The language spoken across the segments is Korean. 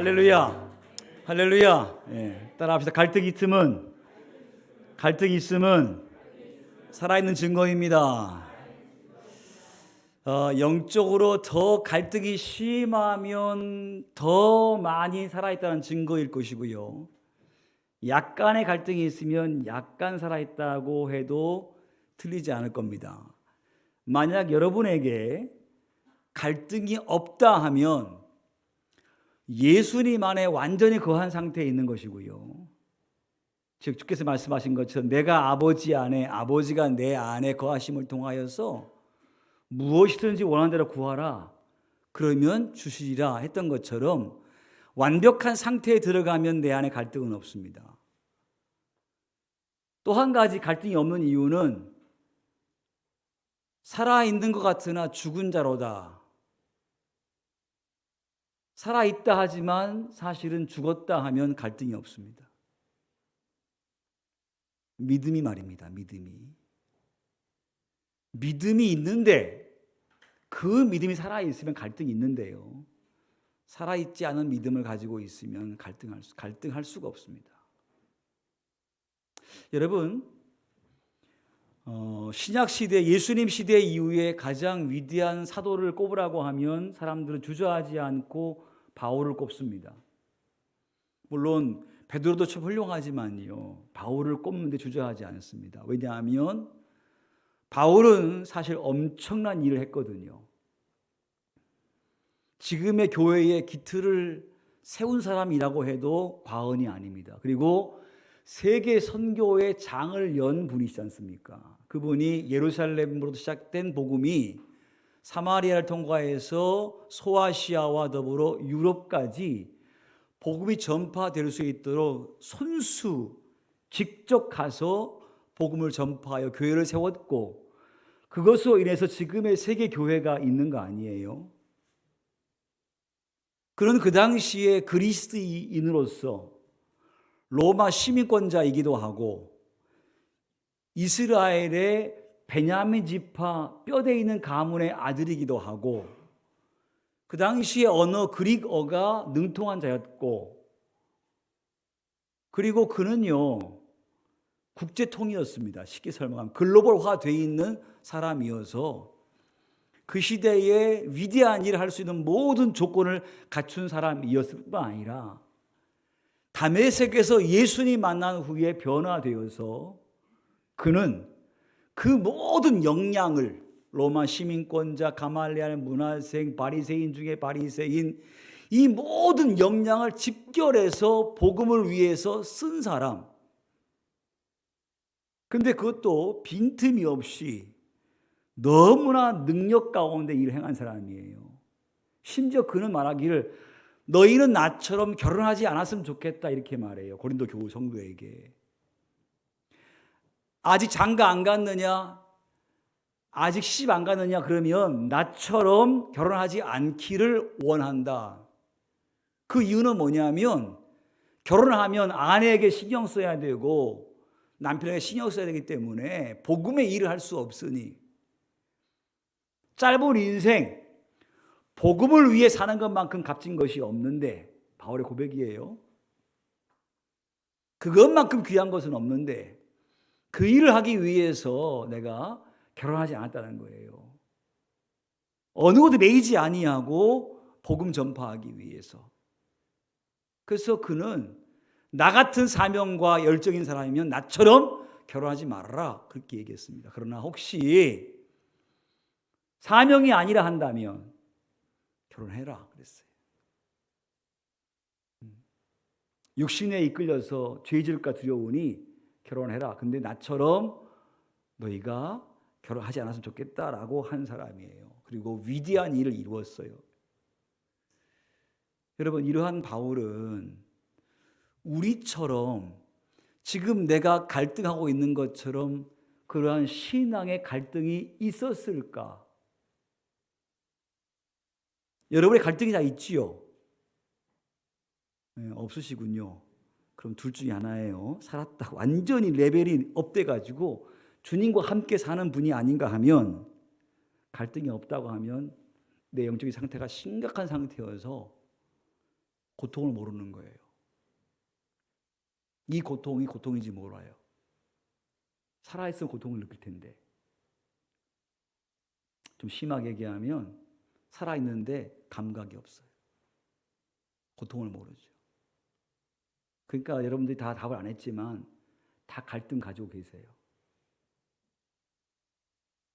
할렐루야. 할렐루야. 예, 따라합시다. 갈등이 있으면 갈등이 있으면 살아있는 증거입니다. 어, 영적으로 더 갈등이 심하면 더 많이 살아있다는 증거일 것이고요. 약간의 갈등이 있으면 약간 살아있다고 해도 틀리지 않을 겁니다. 만약 여러분에게 갈등이 없다 하면 예수님 안에 완전히 거한 상태에 있는 것이고요. 즉 주께서 말씀하신 것처럼 내가 아버지 안에 아버지가 내 안에 거하심을 통하여서 무엇이든지 원하는 대로 구하라. 그러면 주시리라 했던 것처럼 완벽한 상태에 들어가면 내 안에 갈등은 없습니다. 또 한 가지 갈등이 없는 이유는 살아있는 것 같으나 죽은 자로다. 살아있다 하지만 사실은 죽었다 하면 갈등이 없습니다. 믿음이 말입니다. 믿음이. 믿음이 있는데 그 믿음이 살아있으면 갈등이 있는데요. 살아있지 않은 믿음을 가지고 있으면 갈등할, 수, 갈등할 수가 없습니다. 여러분, 어, 신약 시대, 예수님 시대 이후에 가장 위대한 사도를 꼽으라고 하면 사람들은 주저하지 않고 바울을 꼽습니다. 물론 베드로도 참 훌륭하지만요. 바울을 꼽는데 주저하지 않습니다. 왜냐하면 바울은 사실 엄청난 일을 했거든요. 지금의 교회의 기틀을 세운 사람이라고 해도 과언이 아닙니다. 그리고 세계 선교의 장을 연 분이시지 않습니까? 그분이 예루살렘으로 시작된 복음이 사마리아를 통과해서 소아시아와 더불어 유럽까지 복음이 전파될 수 있도록 손수 직접 가서 복음을 전파하여 교회를 세웠고 그것으로 인해서 지금의 세계 교회가 있는 거 아니에요? 그런 그 당시에 그리스도인으로서 로마 시민권자이기도 하고 이스라엘의 베냐민 지파 뼈대 있는 가문의 아들이기도 하고 그 당시의 언어 그릭어가 능통한 자였고 그리고 그는요 국제통이었습니다. 쉽게 설명하면 글로벌화 돼 있는 사람이어서 그 시대에 위대한 일을 할 수 있는 모든 조건을 갖춘 사람이었을 뿐 아니라 다메섹에서 예수님 만난 후에 변화되어서 그는 그 모든 역량을 로마 시민권자, 가말리알 문화생, 바리새인 중에 바리새인 이 모든 역량을 집결해서 복음을 위해서 쓴 사람. 근데 그것도 빈틈이 없이 너무나 능력 가운데 일을 행한 사람이에요. 심지어 그는 말하기를 너희는 나처럼 결혼하지 않았으면 좋겠다 이렇게 말해요. 고린도 교우 성도에게. 아직 장가 안 갔느냐? 아직 시집 안 갔느냐? 그러면 나처럼 결혼하지 않기를 원한다. 그 이유는 뭐냐면 결혼하면 아내에게 신경 써야 되고 남편에게 신경 써야 되기 때문에 복음의 일을 할 수 없으니 짧은 인생 복음을 위해 사는 것만큼 값진 것이 없는데 바울의 고백이에요. 그것만큼 귀한 것은 없는데 그 일을 하기 위해서 내가 결혼하지 않았다는 거예요. 어느 것도 매이지 아니하고 복음 전파하기 위해서. 그래서 그는 나 같은 사명과 열정인 사람이면 나처럼 결혼하지 말아라 그렇게 얘기했습니다. 그러나 혹시 사명이 아니라 한다면 결혼해라 그랬어요. 음. 육신에 이끌려서 죄질까 두려우니 결혼해라. 근데 나처럼 너희가 결혼하지 않았으면 좋겠다라고 한 사람이에요. 그리고 위대한 일을 이루었어요. 여러분 이러한 바울은 우리처럼 지금 내가 갈등하고 있는 것처럼 그러한 신앙의 갈등이 있었을까? 여러분의 갈등이 다 있지요? 네, 없으시군요. 그럼 둘 중에 하나예요. 살았다. 완전히 레벨이 업돼 가지고 주님과 함께 사는 분이 아닌가 하면 갈등이 없다고 하면 내 영적인 상태가 심각한 상태여서 고통을 모르는 거예요. 이 고통이 고통인지 몰라요. 살아있으면 고통을 느낄 텐데. 좀 심하게 얘기하면 살아있는데 감각이 없어요. 고통을 모르죠. 그러니까 여러분들이 다 답을 안 했지만 다 갈등 가지고 계세요.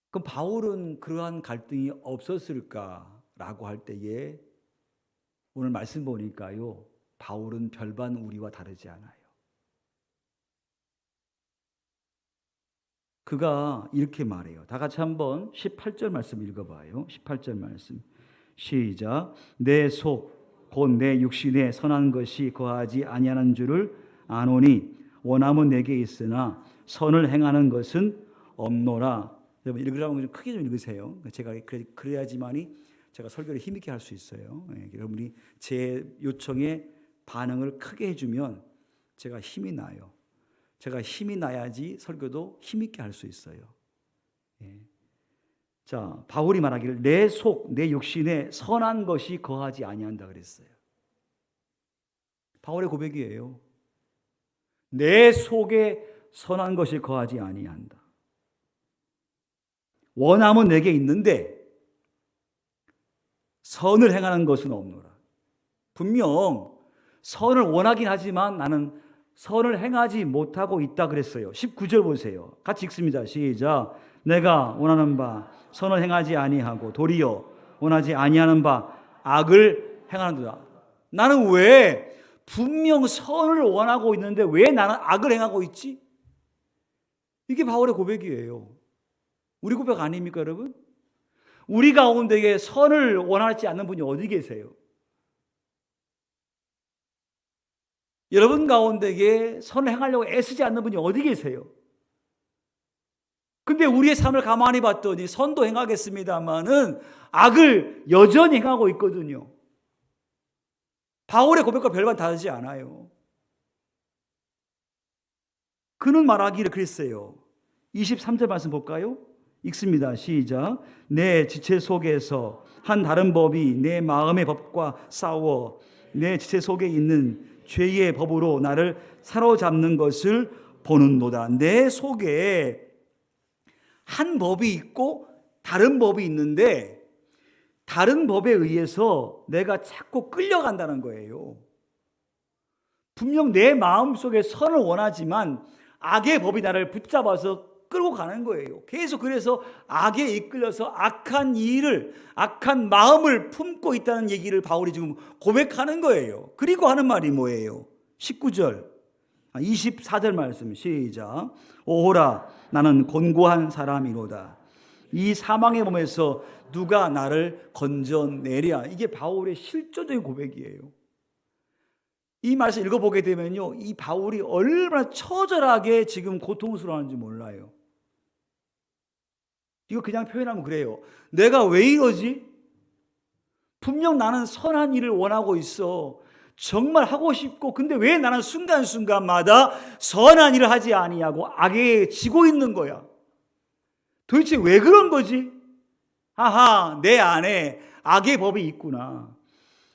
그럼 바울은 그러한 갈등이 없었을까라고 할 때에 오늘 말씀 보니까요. 바울은 별반 우리와 다르지 않아요. 그가 이렇게 말해요. 다 같이 한번 18절 말씀 읽어봐요. 18절 말씀. 시작. 내 속, 곧 내 육신에 선한 것이 거하지 아니하는 줄을 아노니 원함은 내게 있으나 선을 행하는 것은 없노라. 여러분 읽으라면 좀 크게 좀 읽으세요. 제가 그래- 그래야지만이 제가 설교를 힘있게 할 수 있어요. 예, 여러분이 제 요청에 반응을 크게 해주면 제가 힘이 나요. 제가 힘이 나야지 설교도 힘있게 할 수 있어요. 예. 자, 바울이 말하기를 내 속, 내 육신에 선한 것이 거하지 아니한다 그랬어요. 바울의 고백이에요. 내 속에 선한 것이 거하지 아니한다. 원함은 내게 있는데 선을 행하는 것은 없노라. 분명 선을 원하긴 하지만 나는 선을 행하지 못하고 있다 그랬어요. 19절 보세요. 같이 읽습니다. 시작. 내가 원하는 바 선을 행하지 아니하고 도리어 원하지 아니하는 바 악을 행하는도다. 나는 왜 분명 선을 원하고 있는데 왜 나는 악을 행하고 있지? 이게 바울의 고백이에요. 우리 고백 아닙니까, 여러분? 우리 가운데에 선을 원하지 않는 분이 어디 계세요? 여러분 가운데에 선을 행하려고 애쓰지 않는 분이 어디 계세요? 근데 우리의 삶을 가만히 봤더니 선도 행하겠습니다만은 악을 여전히 행하고 있거든요. 바울의 고백과 별반 다르지 않아요. 그는 말하기를 그랬어요. 23절 말씀 볼까요? 읽습니다. 시작. 내 지체 속에서 한 다른 법이 내 마음의 법과 싸워 내 지체 속에 있는 죄의 법으로 나를 사로잡는 것을 보는도다. 내 속에 한 법이 있고 다른 법이 있는데 다른 법에 의해서 내가 자꾸 끌려간다는 거예요. 분명 내 마음속에 선을 원하지만 악의 법이 나를 붙잡아서 끌고 가는 거예요. 계속 그래서 악에 이끌려서 악한 일을, 악한 마음을 품고 있다는 얘기를 바울이 지금 고백하는 거예요. 그리고 하는 말이 뭐예요? 19절, 24절 말씀 시작. 오호라, 나는 곤고한 사람이로다. 이 사망의 몸에서 누가 나를 건져내랴. 이게 바울의 실존적인 고백이에요. 이 말씀 읽어보게 되면요. 이 바울이 얼마나 처절하게 지금 고통스러워하는지 몰라요. 이거 그냥 표현하면 그래요. 내가 왜 이러지? 분명 나는 선한 일을 원하고 있어. 정말 하고 싶고 근데 왜 나는 순간순간마다 선한 일을 하지 아니하고 악에 지고 있는 거야. 도대체 왜 그런 거지? 하하, 내 안에 악의 법이 있구나.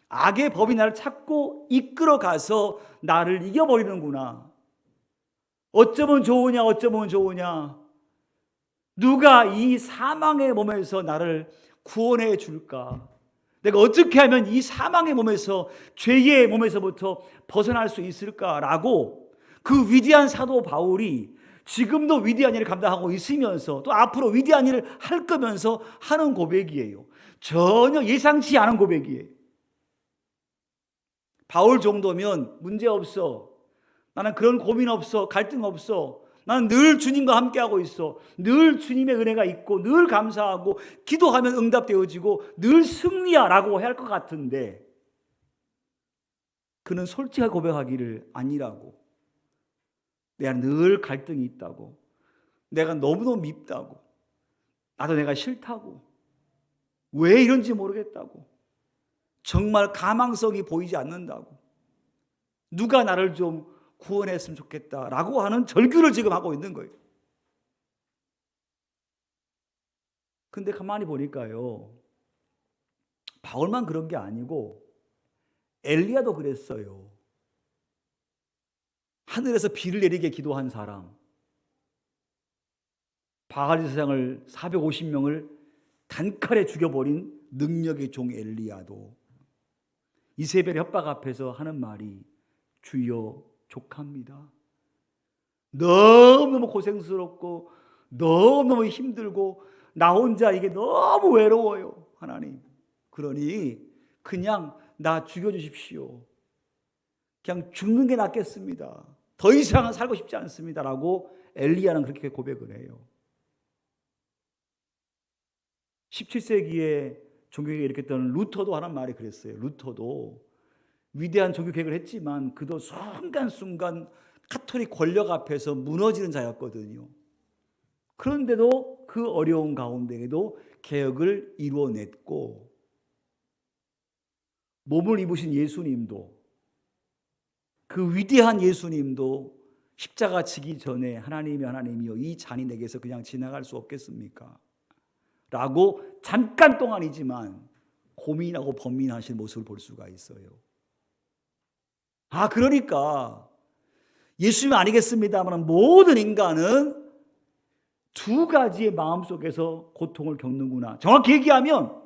악의 법이 나를 찾고 이끌어 가서 나를 이겨버리는구나. 어쩌면 좋으냐, 어쩌면 좋으냐. 누가 이 사망의 몸에서 나를 구원해 줄까? 내가 어떻게 하면 이 사망의 몸에서 죄의 몸에서부터 벗어날 수 있을까라고 그 위대한 사도 바울이 지금도 위대한 일을 감당하고 있으면서 또 앞으로 위대한 일을 할 거면서 하는 고백이에요. 전혀 예상치 않은 고백이에요. 바울 정도면 문제 없어. 나는 그런 고민 없어. 갈등 없어. 나는 늘 주님과 함께하고 있어. 늘 주님의 은혜가 있고, 늘 감사하고, 기도하면 응답되어지고, 늘 승리야 라고 할것 같은데, 그는 솔직하게 고백하기를 아니라고. 내가 늘 갈등이 있다고. 내가 너무너무 밉다고. 나도 내가 싫다고. 왜 이런지 모르겠다고. 정말 가망성이 보이지 않는다고. 누가 나를 좀 구원했으면 좋겠다라고 하는 절규를 지금 하고 있는 거예요. 근데 가만히 보니까요. 바울만 그런 게 아니고 엘리야도 그랬어요. 하늘에서 비를 내리게 기도한 사람. 바가지 세상을 450명을 단칼에 죽여버린 능력의 종 엘리야도 이세벨 협박 앞에서 하는 말이 주여 족합니다. 너무너무 고생스럽고 너무너무 힘들고 나 혼자 이게 너무 외로워요. 하나님. 그러니 그냥 나 죽여주십시오. 그냥 죽는 게 낫겠습니다. 더 이상은 살고 싶지 않습니다 라고 엘리야는 그렇게 고백을 해요. 17세기에 종교계를 일으켰던 루터도 하는 말이 그랬어요. 루터도 위대한 종교개혁을 했지만 그도 순간순간 카톨릭 권력 앞에서 무너지는 자였거든요. 그런데도 그 어려운 가운데에도 개혁을 이루어냈고 몸을 입으신 예수님도 그 위대한 예수님도 십자가 지기 전에 하나님이 하나님이여 이 잔이 내게서 그냥 지나갈 수 없겠습니까? 라고 잠깐 동안이지만 고민하고 번민하신 모습을 볼 수가 있어요. 아, 그러니까 예수님 아니겠습니다만 모든 인간은 두 가지의 마음 속에서 고통을 겪는구나. 정확히 얘기하면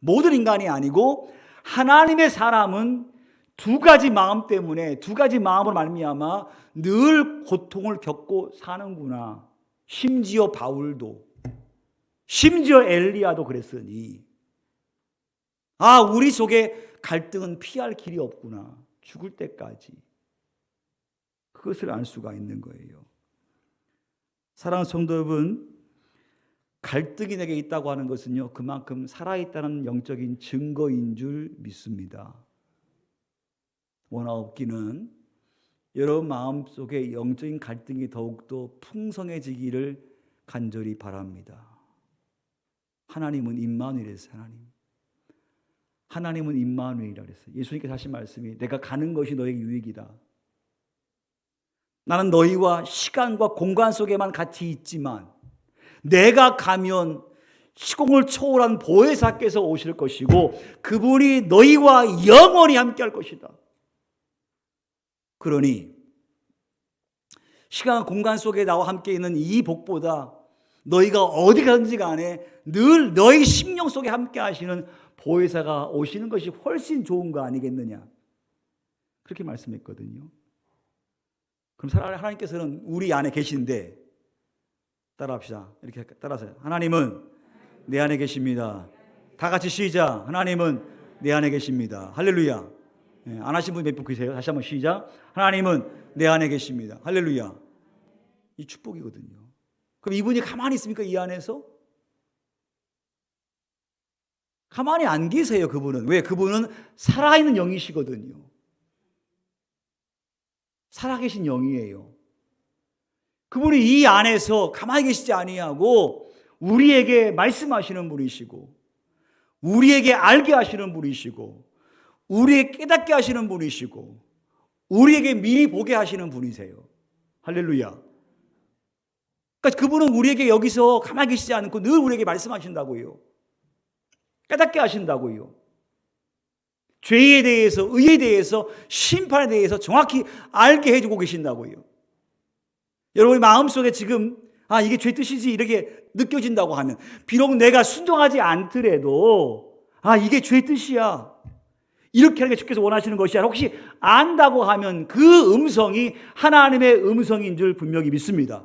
모든 인간이 아니고 하나님의 사람은 두 가지 마음 때문에 두 가지 마음으로 말미암아 늘 고통을 겪고 사는구나. 심지어 바울도 심지어 엘리야도 그랬으니 아 우리 속에 갈등은 피할 길이 없구나. 죽을 때까지 그것을 알 수가 있는 거예요. 사랑하는 성도 여러분, 갈등이 내게 있다고 하는 것은요, 그만큼 살아있다는 영적인 증거인 줄 믿습니다. 원하 없기는 여러분 마음 속에 영적인 갈등이 더욱더 풍성해지기를 간절히 바랍니다. 하나님은 임마누엘이세요, 하나님. 하나님은 임마누엘이라 그랬어요. 예수님께서 하신 말씀이 내가 가는 것이 너에게 유익이다. 나는 너희와 시간과 공간 속에만 같이 있지만 내가 가면 시공을 초월한 보혜사께서 오실 것이고 그분이 너희와 영원히 함께 할 것이다. 그러니 시간 공간 속에 나와 함께 있는 이 복보다 너희가 어디 가든지 간에 늘 너희 심령 속에 함께 하시는 보혜사가 오시는 것이 훨씬 좋은 거 아니겠느냐. 그렇게 말씀했거든요. 그럼 하나님께서는 우리 안에 계신데 따라합시다. 이렇게 따라서 하나님은 내 안에 계십니다. 다 같이 시작. 하나님은 내 안에 계십니다. 할렐루야. 예, 안 하신 분 몇 분 계세요? 다시 한번 시작. 하나님은 내 안에 계십니다. 할렐루야. 이 축복이거든요. 그럼 이분이 가만히 있습니까? 이 안에서? 가만히 안 계세요, 그분은. 왜? 그분은 살아있는 영이시거든요. 살아계신 영이에요. 그분이 이 안에서 가만히 계시지 아니하고 우리에게 말씀하시는 분이시고 우리에게 알게 하시는 분이시고 우리에게 깨닫게 하시는 분이시고 우리에게 미리 보게 하시는 분이세요. 할렐루야. 그러니까 그분은 우리에게 여기서 가만히 계시지 않고 늘 우리에게 말씀하신다고요. 깨닫게 하신다고요. 죄에 대해서, 의에 대해서, 심판에 대해서 정확히 알게 해주고 계신다고요. 여러분의 마음속에 지금, 아, 이게 죄 뜻이지, 이렇게 느껴진다고 하면, 비록 내가 순종하지 않더라도, 아, 이게 죄 뜻이야. 이렇게 하는 게 주께서 원하시는 것이야. 혹시 안다고 하면 그 음성이 하나님의 음성인 줄 분명히 믿습니다.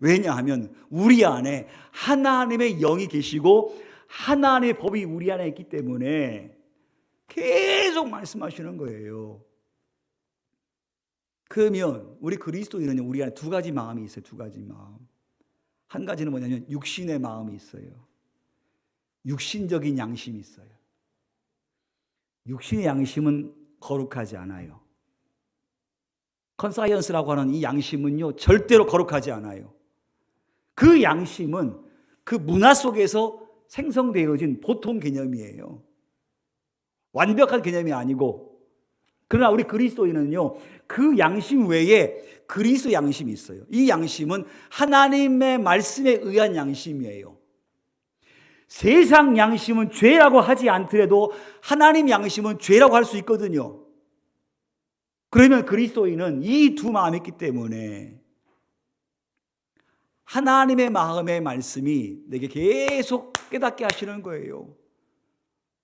왜냐하면 우리 안에 하나님의 영이 계시고 하나님의 법이 우리 안에 있기 때문에 계속 말씀하시는 거예요. 그러면 우리 그리스도인은 우리 안에 두 가지 마음이 있어요. 두 가지 마음. 한 가지는 뭐냐면 육신의 마음이 있어요. 육신적인 양심이 있어요. 육신의 양심은 거룩하지 않아요. 컨사이언스라고 하는 이 양심은요, 절대로 거룩하지 않아요. 그 양심은 그 문화 속에서 생성되어진 보통 개념이에요. 완벽한 개념이 아니고 그러나 우리 그리스도인은요 그 양심 외에 그리스도 양심이 있어요. 이 양심은 하나님의 말씀에 의한 양심이에요. 세상 양심은 죄라고 하지 않더라도 하나님 양심은 죄라고 할 수 있거든요. 그러면 그리스도인은 이 두 마음이 있기 때문에 하나님의 마음의 말씀이 내게 계속 깨닫게 하시는 거예요.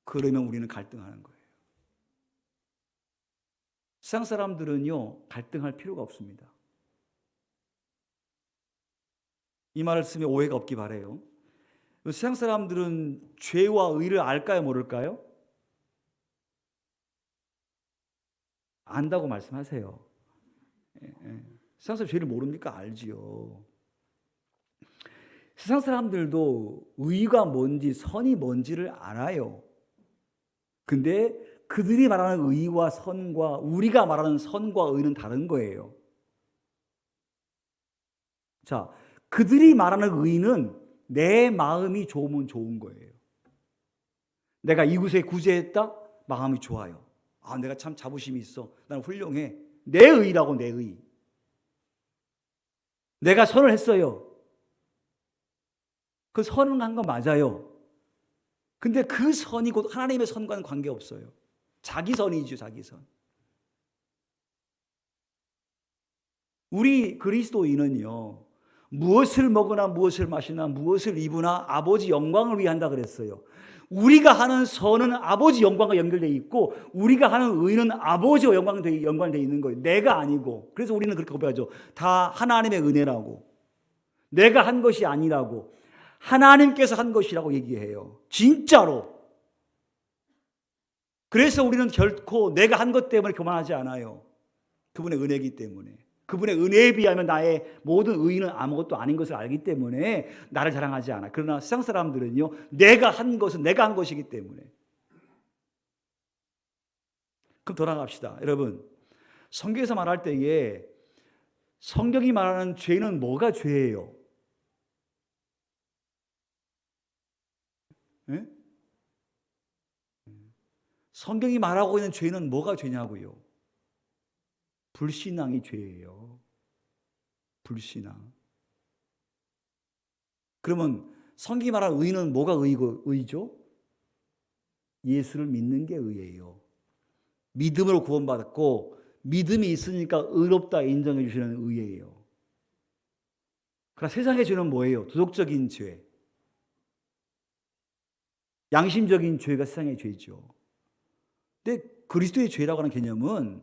그러면 우리는 갈등하는 거예요. 세상 사람들은요, 갈등할 필요가 없습니다. 이 말씀에 오해가 없기 바래요. 세상 사람들은 죄와 의를 알까요, 모를까요? 안다고 말씀하세요. 예, 예. 세상 사람 죄를 모릅니까? 알지요. 세상 사람들도 의가 뭔지 선이 뭔지를 알아요. 근데 그들이 말하는 의와 선과 우리가 말하는 선과 의는 다른 거예요. 자, 그들이 말하는 의는 내 마음이 좋으면 좋은 거예요. 내가 이곳에 구제했다? 마음이 좋아요. 아, 내가 참 자부심이 있어. 난 훌륭해. 내 의라고, 내 의. 내가 선을 했어요. 그 선은 한거 맞아요. 근데 그 선이 곧 하나님의 선과는 관계없어요. 자기 선이죠, 자기 선. 우리 그리스도인은요, 무엇을 먹으나 무엇을 마시나 무엇을 입으나 아버지 영광을 위해 한다 그랬어요. 우리가 하는 선은 아버지 영광과 연결되어 있고 우리가 하는 의는 아버지와 영광 연관되어 있는 거예요. 내가 아니고. 그래서 우리는 그렇게 고백하죠. 다 하나님의 은혜라고. 내가 한 것이 아니라고. 하나님께서 한 것이라고 얘기해요. 진짜로. 그래서 우리는 결코 내가 한 것 때문에 교만하지 않아요. 그분의 은혜이기 때문에. 그분의 은혜에 비하면 나의 모든 의는 아무것도 아닌 것을 알기 때문에 나를 자랑하지 않아. 그러나 세상 사람들은요, 내가 한 것은 내가 한 것이기 때문에. 그럼 돌아갑시다. 여러분, 성경에서 말할 때에 성경이 말하는 죄는 뭐가 죄예요? 네? 성경이 말하고 있는 죄는 뭐가 죄냐고요? 불신앙이 죄예요. 불신앙. 그러면 성경이 말하는 의는 뭐가 의고 의죠? 예수를 믿는 게 의예요. 믿음으로 구원받았고 믿음이 있으니까 의롭다 인정해 주시는 의예요. 그러나 세상의 죄는 뭐예요? 도덕적인 죄. 양심적인 죄가 세상의 죄죠. 근데 그리스도의 죄라고 하는 개념은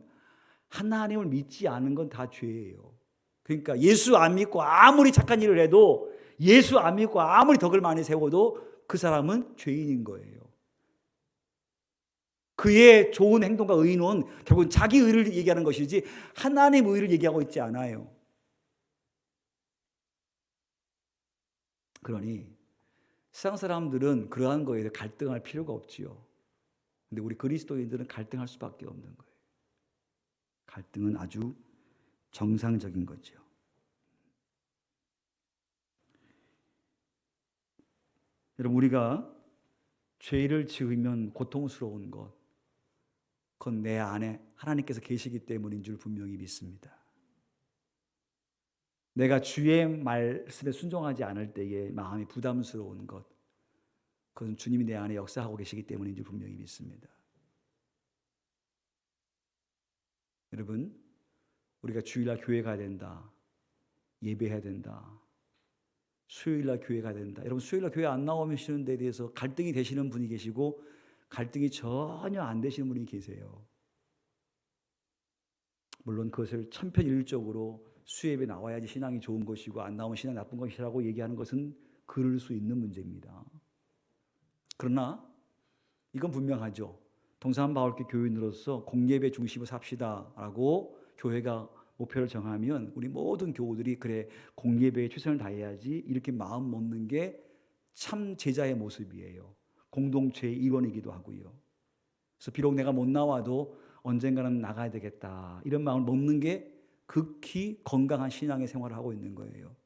하나님을 믿지 않은 건 다 죄예요. 그러니까 예수 안 믿고 아무리 착한 일을 해도 예수 안 믿고 아무리 덕을 많이 세워도 그 사람은 죄인인 거예요. 그의 좋은 행동과 의는 결국은 자기 의를 얘기하는 것이지 하나님 의를 얘기하고 있지 않아요. 그러니 세상 사람들은 그러한 거에 대해 갈등할 필요가 없지요. 근데 우리 그리스도인들은 갈등할 수밖에 없는 거예요. 갈등은 아주 정상적인 거죠. 여러분 우리가 죄를 지으면 고통스러운 것 그건 내 안에 하나님께서 계시기 때문인 줄 분명히 믿습니다. 내가 주의 말씀에 순종하지 않을 때에 마음이 부담스러운 것 그건 주님이 내 안에 역사하고 계시기 때문인 줄 분명히 믿습니다. 여러분, 우리가 주일날 교회 가야 된다. 예배해야 된다. 수요일날 교회 가야 된다. 여러분 수요일날 교회 안 나오시는 데 대해서 갈등이 되시는 분이 계시고 갈등이 전혀 안 되시는 분이 계세요. 물론 그것을 천편일률적으로 수예배 나와야지 신앙이 좋은 것이고 안 나오면 신앙 나쁜 것이라고 얘기하는 것은 그럴 수 있는 문제입니다. 그러나 이건 분명하죠. 동산 바울교 교인으로서 공예배 중심으로 삽시다라고 교회가 목표를 정하면 우리 모든 교우들이 그래 공예배에 최선을 다해야지 이렇게 마음 먹는 게 참 제자의 모습이에요. 공동체의 일원이기도 하고요. 그래서 비록 내가 못 나와도 언젠가는 나가야 되겠다 이런 마음을 먹는 게 극히 건강한 신앙의 생활을 하고 있는 거예요.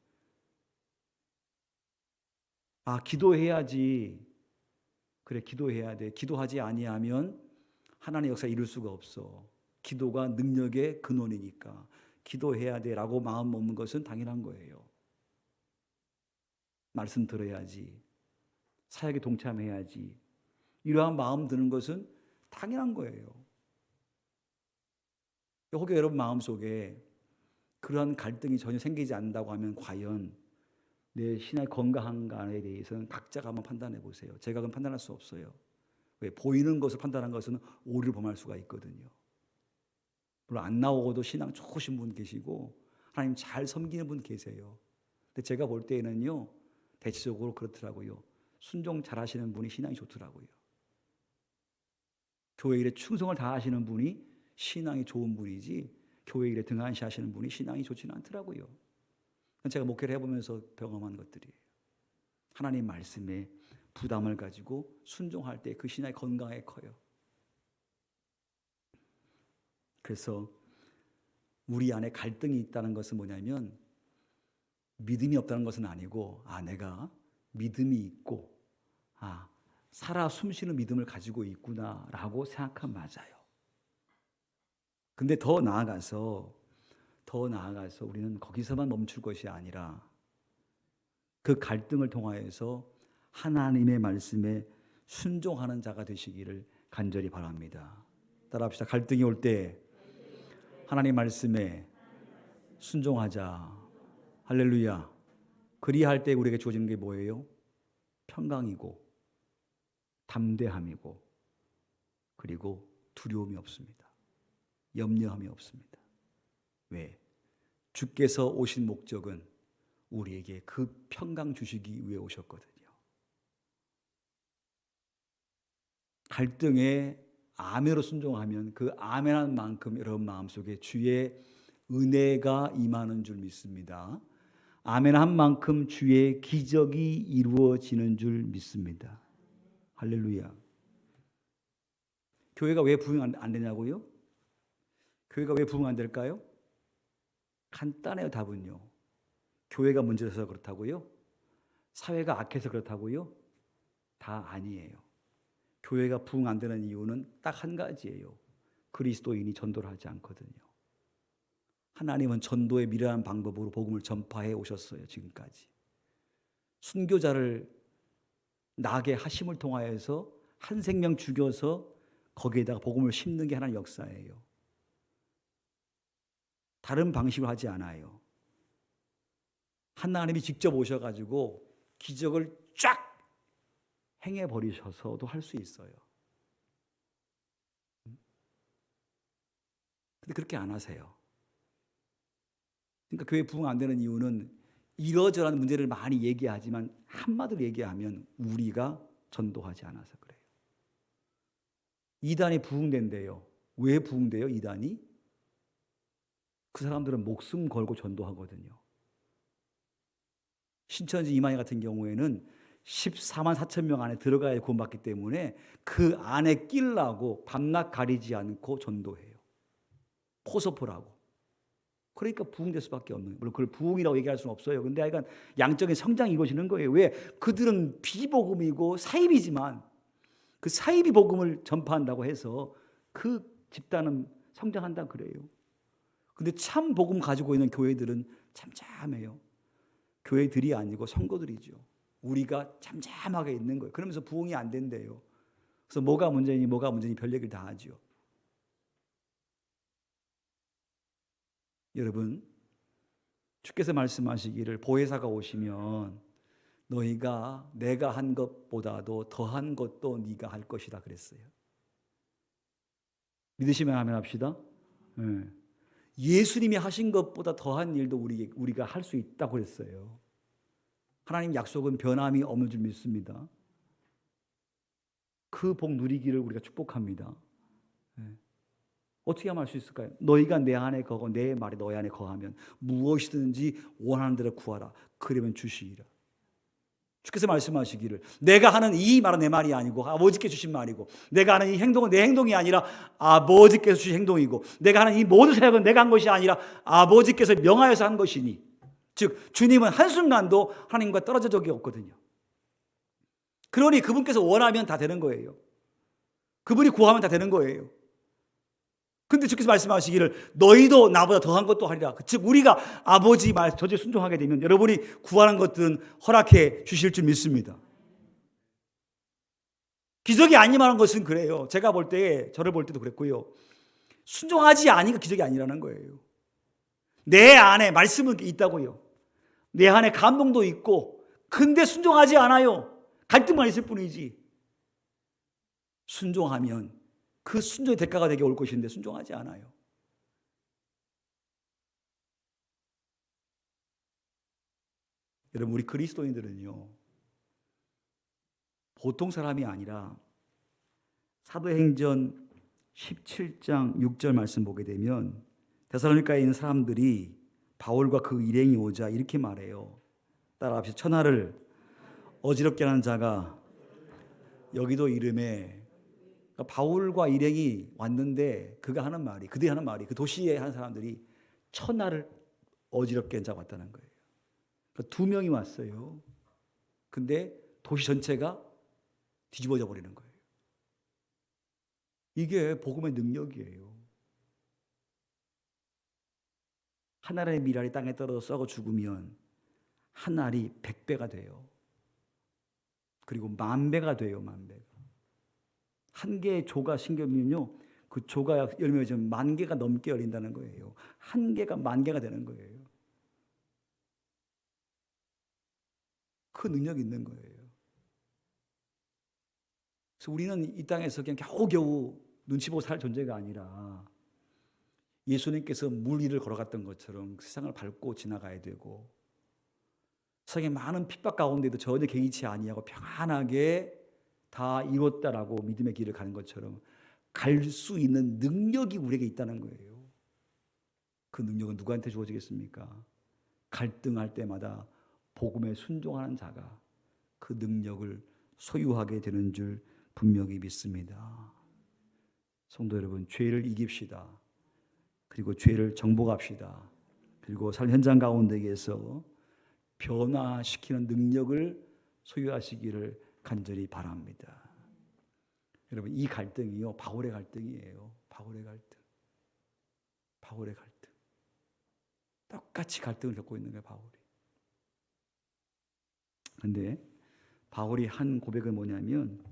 아 기도해야지 그래 기도해야 돼. 기도하지 아니하면 하나님의 역사 이룰 수가 없어. 기도가 능력의 근원이니까 기도해야 돼라고 마음 먹는 것은 당연한 거예요. 말씀 들어야지. 사역에 동참해야지. 이러한 마음 드는 것은 당연한 거예요. 혹여 여러분 마음속에 그러한 갈등이 전혀 생기지 않는다고 하면 과연 내 신앙이 건강한가에 대해서는 각자가 한번 판단해 보세요. 제가 그건 판단할 수 없어요. 왜 보이는 것을 판단한 것은 오류를 범할 수가 있거든요. 물론 안 나오고도 신앙 좋으신 분 계시고 하나님 잘 섬기는 분 계세요. 근데 제가 볼 때에는요 대체적으로 그렇더라고요. 순종 잘하시는 분이 신앙이 좋더라고요. 교회 일에 충성을 다하시는 분이 신앙이 좋은 분이지 교회 일에 등한시하시는 분이 신앙이 좋지는 않더라고요. 제가 목회를 해보면서 경험한 것들이에요. 하나님 말씀에 부담을 가지고 순종할 때 그 신앙이 건강하게 커요. 그래서 우리 안에 갈등이 있다는 것은 뭐냐면 믿음이 없다는 것은 아니고 아 내가 믿음이 있고 아 살아 숨쉬는 믿음을 가지고 있구나라고 생각하면 맞아요. 근데 더 나아가서 더 나아가서 우리는 거기서만 멈출 것이 아니라 그 갈등을 통하여서 하나님의 말씀에 순종하는 자가 되시기를 간절히 바랍니다. 따라합시다. 갈등이 올 때 하나님 말씀에 순종하자. 할렐루야. 그리할 때 우리에게 주어지는 게 뭐예요? 평강이고 담대함이고 그리고 두려움이 없습니다. 염려함이 없습니다. 왜? 주께서 오신 목적은 우리에게 그 평강 주시기 위해 오셨거든요. 갈등에 아멘으로 순종하면 그 아멘한 만큼 여러분 마음속에 주의 은혜가 임하는 줄 믿습니다. 아멘한 만큼 주의 기적이 이루어지는 줄 믿습니다. 할렐루야. 교회가 왜 부흥 안- 안 되냐고요? 교회가 왜 부흥 안 될까요? 간단해요, 답은요. 교회가 문제여서 그렇다고요? 사회가 악해서 그렇다고요? 다 아니에요. 교회가 부흥 안 되는 이유는 딱 한 가지예요. 그리스도인이 전도를 하지 않거든요. 하나님은 전도의 미련한 방법으로 복음을 전파해 오셨어요, 지금까지. 순교자를 나게 하심을 통하여서 한 생명 죽여서 거기에다가 복음을 심는 게 하나의 역사예요. 다른 방식으로 하지 않아요. 하나님이 직접 오셔가지고 기적을 쫙 행해 버리셔서도 할 수 있어요. 근데 그렇게 안 하세요. 그러니까 교회 부흥 안 되는 이유는 이러저러한 문제를 많이 얘기하지만 한마디로 얘기하면 우리가 전도하지 않아서 그래요. 이단이 부흥된대요. 왜 부흥돼요? 이단이? 그 사람들은 목숨 걸고 전도하거든요. 신천지 이만희 같은 경우에는 14만 4천 명 안에 들어가야 구원받기 때문에 그 안에 끼려고 밤낮 가리지 않고 전도해요. 포섭하라고. 그러니까 부흥될 수밖에 없는 거예요. 물론 그걸 부흥이라고 얘기할 수는 없어요. 근데 하여간 양적인 성장이 이루어지는 거예요. 왜? 그들은 비복음이고 사입이지만 그 사입이 복음을 전파한다고 해서 그 집단은 성장한다 그래요. 근데 참 복음 가지고 있는 교회들은 잠잠해요. 교회들이 아니고 성도들이죠. 우리가 잠잠하게 있는 거예요. 그러면서 부흥이 안 된대요. 그래서 뭐가 문제니 뭐가 문제니 별 얘기를 다 하죠. 여러분, 주께서 말씀하시기를 보혜사가 오시면 너희가 내가 한 것보다도 더한 것도 네가 할 것이다 그랬어요. 믿으시면 하면 합시다. 예. 예수님이 하신 것보다 더한 일도 우리 우리가 할 수 있다고 그랬어요. 하나님 약속은 변함이 없는 줄 믿습니다. 그 복 누리기를 우리가 축복합니다. 예. 어떻게 하면 할 수 있을까요? 너희가 내 안에 거고 내 말이 너희 안에 거하면 무엇이든지 원하는 대로 구하라. 그러면 주시리라. 주께서 말씀하시기를 내가 하는 이 말은 내 말이 아니고 아버지께 주신 말이고 내가 하는 이 행동은 내 행동이 아니라 아버지께서 주신 행동이고 내가 하는 이 모든 사역은 내가 한 것이 아니라 아버지께서 명하여서 한 것이니 즉 주님은 한순간도 하나님과 떨어져 적이 없거든요. 그러니 그분께서 원하면 다 되는 거예요. 그분이 구하면 다 되는 거예요. 근데 주께서 말씀하시기를 너희도 나보다 더한 것도 하리라. 즉 우리가 아버지 말 저주에 순종하게 되면 여러분이 구하는 것들은 허락해 주실 줄 믿습니다. 기적이 아니만한 것은 그래요. 제가 볼 때 저를 볼 때도 그랬고요. 순종하지 않으니까 기적이 아니라는 거예요. 내 안에 말씀은 있다고요. 내 안에 감동도 있고, 근데 순종하지 않아요. 갈등만 있을 뿐이지. 순종하면 그 순종의 대가가 되게 올 것인데 순종하지 않아요. 여러분 우리 그리스도인들은요 보통 사람이 아니라 사도행전 17장 6절 말씀 보게 되면 데살로니카에 있는 사람들이 바울과 그 일행이 오자 이렇게 말해요. 따라 합시다. 천하를 어지럽게 하는 자가 여기도 이름에 바울과 일행이 왔는데 그가 하는 말이 그들이 하는 말이 그 도시에 한 사람들이 천하를 어지럽게 한 자가 왔다는 거예요. 그러니까 두 명이 왔어요. 근데 도시 전체가 뒤집어져 버리는 거예요. 이게 복음의 능력이에요. 하나의 미랄이 땅에 떨어져 썩어 죽으면 한 알이 백 배가 돼요. 그리고 만 배가 돼요, 만 배가. 한 개의 조가 신겨면요, 그 조가 열매면 만 개가 넘게 열린다는 거예요. 한 개가 만 개가 되는 거예요. 그 능력이 있는 거예요. 그래서 우리는 이 땅에서 그냥 겨우겨우 눈치 보고 살 존재가 아니라 예수님께서 물 위를 걸어갔던 것처럼 세상을 밟고 지나가야 되고 세상에 많은 핍박 가운데도 전혀 개의치 아니하고 평안하게 다 이뤘다라고 믿음의 길을 가는 것처럼 갈 수 있는 능력이 우리에게 있다는 거예요. 그 능력은 누구한테 주어지겠습니까? 갈등할 때마다 복음에 순종하는 자가 그 능력을 소유하게 되는 줄 분명히 믿습니다. 성도 여러분, 죄를 이깁시다. 그리고 죄를 정복합시다. 그리고 삶 현장 가운데에서 변화시키는 능력을 소유하시기를 간절히 바랍니다. 여러분, 이 갈등이요, 바울의 갈등이에요. 바울의 갈등. 바울의 갈등. 똑같이 갈등을 겪고 있는 거예요, 바울이. 근데 바울이 한 고백은 뭐냐면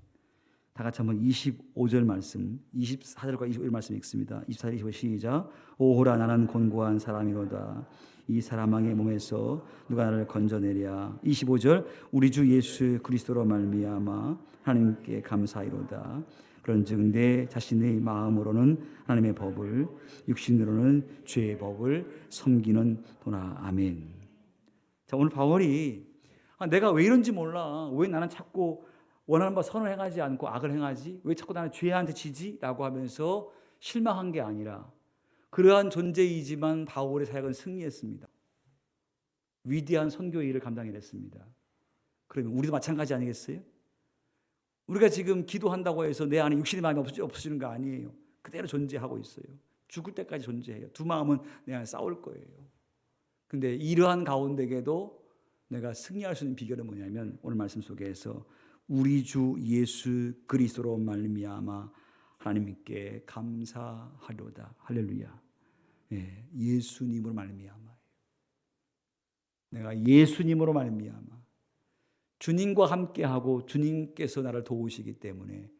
다 같이 한번 25절 말씀, 24절과 25절 말씀 읽습니다. 24절 25절 시작. 오호라 나는 곤고한 사람이로다. 이 사람왕의 몸에서 누가 나를 건져내랴. 25절 우리 주 예수 그리스도로 말미암아 하나님께 감사이로다. 그런즉 내 자신의 마음으로는 하나님의 법을 육신으로는 죄의 법을 섬기는 도나 아멘. 자 오늘 바울이 아, 내가 왜 이런지 몰라. 왜 나는 자꾸 원하는 바 선을 행하지 않고 악을 행하지? 왜 자꾸 나는 죄한테 지지? 라고 하면서 실망한 게 아니라 그러한 존재이지만 바울의 사역은 승리했습니다. 위대한 선교의 일을 감당해냈습니다. 그러면 우리도 마찬가지 아니겠어요? 우리가 지금 기도한다고 해서 내 안에 육신의 마음이 없어지는 거 아니에요. 그대로 존재하고 있어요. 죽을 때까지 존재해요. 두 마음은 내 안에 싸울 거예요. 근데 이러한 가운데에도 내가 승리할 수 있는 비결은 뭐냐면 오늘 말씀 속에서 우리 주 예수 그리스도로 말미암아 하나님께 감사하려다 할렐루야. 예, 예수님으로 말미암아. 내가 예수님으로 말미암아 주님과 함께하고 주님께서 나를 도우시기 때문에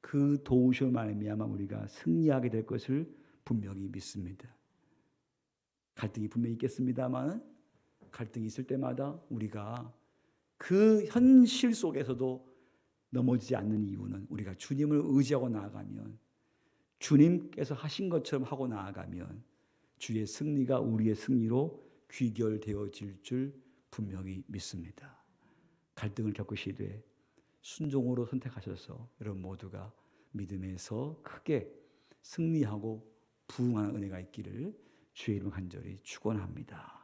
그 도우셔 말미암아 우리가 승리하게 될 것을 분명히 믿습니다. 갈등이 분명히 있겠습니다만 갈등이 있을 때마다 우리가 그 현실 속에서도 넘어지지 않는 이유는 우리가 주님을 의지하고 나아가면 주님께서 하신 것처럼 하고 나아가면 주의 승리가 우리의 승리로 귀결되어질 줄 분명히 믿습니다. 갈등을 겪으시되 순종으로 선택하셔서 여러분 모두가 믿음에서 크게 승리하고 부흥하는 은혜가 있기를 주의 이름 간절히 축원합니다.